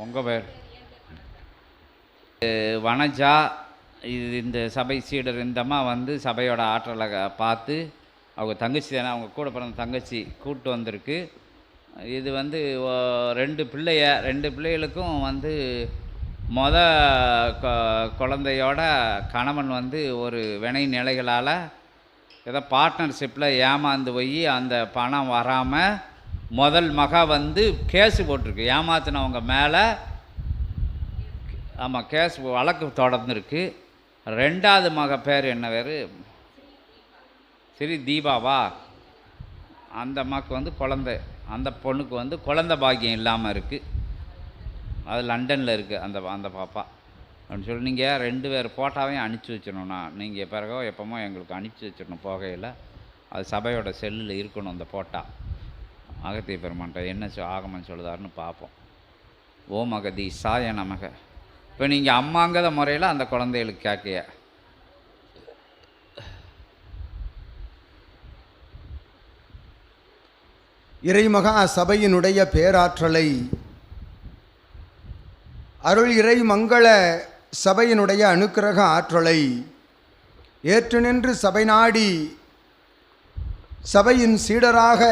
உங்கள் பேர்? வனஜா. இது இந்த சபை சீடர் இந்த வந்து சபையோட ஆற்றலை பார்த்து அவங்க தங்கச்சி தானே அவங்க கூட பிறந்த தங்கச்சி கூப்பிட்டு வந்திருக்கு. இது வந்து ஓ- ரெண்டு பிள்ளைய ரெண்டு பிள்ளைகளுக்கும் வந்து மொத கொ- குழந்தையோட கணவன் வந்து ஒரு வினை நிலைகளால் ஏதோ பார்ட்னர்ஷிப்பில் ஏமாந்து போய் அந்த பணம் வராமல் முதல் மகா வந்து கேஸு போட்டிருக்கு. ஏமாத்தினவங்க மேலே ஆமாம் கேஸ் வழக்கு தொடர்ந்துருக்கு. ரெண்டாவது மக பேர் என்ன பேர்? சரி தீபாவா அந்த அம்மாவுக்கு வந்து குழந்தை. அந்த பொண்ணுக்கு வந்து குழந்த பாக்கியம் இல்லாமல் இருக்குது அது லண்டனில் இருக்குது அந்த அந்த பாப்பா. அப்படின்னு சொல்லி நீங்கள் ரெண்டு பேர் ஃபோட்டோவையும் அனுப்பிச்சி வச்சிடணும்ண்ணா நீங்கள் பிறகோ எப்போமோ எங்களுக்கு அனுப்பிச்சி வச்சிடணும் போகையில். அது சபையோட செல்லில் இருக்கணும் அந்த ஃபோட்டோ அகத்திய பெருமான்ட்ட என்ன சொ ஆகமம் சொல்லுதாருன்னு பார்ப்போம் ஓம் அகதி சாய நமக. இப்போ நீங்கள் அம்மாங்கிற முறையில் அந்த குழந்தைகளுக்கு கேட்கைய. இறைமகா சபையினுடைய பேராற்றலை. அருள் இறை மங்கள சபையினுடைய அனுக்கிரக ஆற்றலை. ஏற்று நின்று சபை நாடி சபையின் சீடராக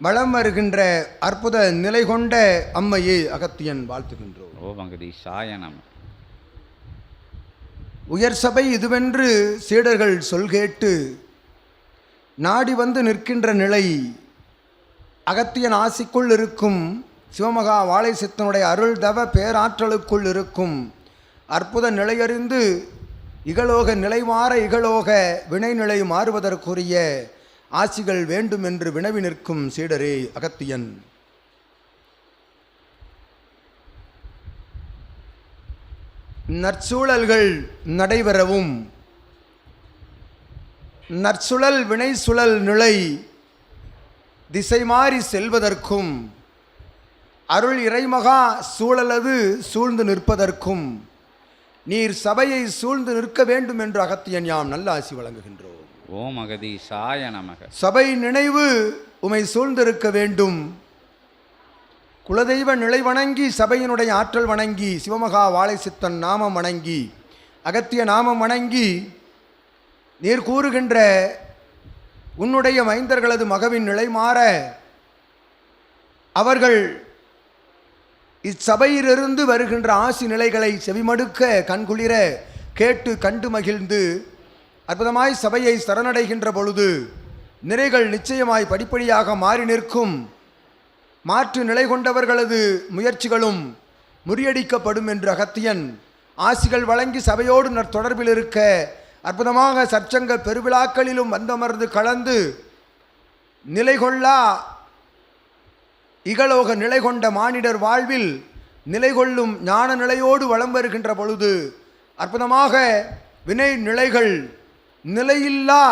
வலம் வருகின்ற அற்புத நிலை கொண்ட அம்மையை அகத்தியன் வாழ்த்துகின்றோம். ஓம் அகதி சாய நம. உயர் சபை இதுவென்று சீடர்கள் சொல் கேட்டு நாடி வந்து நிற்கின்ற நிலை அகத்தியன் ஆசிக்குள் இருக்கும் சிவமகா வாழை சித்தனுடைய அருள் தவ பேராற்றலுக்குள் இருக்கும் அற்புத நிலையறிந்து இகலோக நிலை மாற இகலோக வினை நிலை மாறுவதற்குரிய ஆசிகள் வேண்டும் என்று வினவி நிற்கும் சீடரே அகத்தியன். நற்சூழல்கள் நடைபெறவும் நற்சுழல் வினை சுழல் நிலை திசை மாறி செல்வதற்கும் அருள் இறைமகா சூழலது சூழ்ந்து நிற்பதற்கும் நீர் சபையை சூழ்ந்து நிற்க வேண்டும் என்று அகத்தியன் யாம் நல்ல ஆசி வழங்குகின்றோம் ஓம் அகதி சாய நமக. சபை நினைவு உமை சூழ்ந்திருக்க வேண்டும். குலதெய்வ நிலை வணங்கி சபையினுடைய ஆற்றல் வணங்கி சிவமகா வாழை சித்தன் நாமம் வணங்கி அகத்திய நாமம் வணங்கி நீர் கூறுகின்ற உன்னுடைய மைந்தர்களது மகவின் நிலை மாற அவர்கள் இச்சபையிலிருந்து வருகின்ற ஆசி நிலைகளை செவிமடுக்க கண்குளிர கேட்டு கண்டு மகிழ்ந்து அற்புதமாய் சபையை சரணடைகின்ற பொழுது நிறைகள் நிச்சயமாய் படிப்படியாக மாறி நிற்கும். மாற்று நிலை கொண்டவர்களது முயற்சிகளும் முறியடிக்கப்படும் என்று அகத்தியன் ஆசிகள் வழங்கி சபையோடு நற்தொடர்பில் இருக்க அற்புதமாக சற்சங்க பெருவிழாக்களிலும் வந்தமர்ந்து கலந்து நிலை கொள்ளா இகலோக நிலை கொண்ட மானிடர் வாழ்வில் நிலை கொள்ளும் ஞான நிலையோடு வலம் வருகின்ற பொழுது அற்புதமாக வினை நிலைகள் நிலையில்லா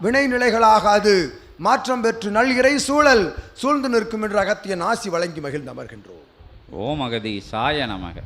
வினை நிலைகளாகாது மாற்றம் பெற்று நல்கிறை சூழல் சூழ்ந்து நிற்கும் என்று அகத்தியன் ஆசி வழங்கி மகிழ்ந்து அமர்கின்றோம் ஓம் அகதி சாய நமக.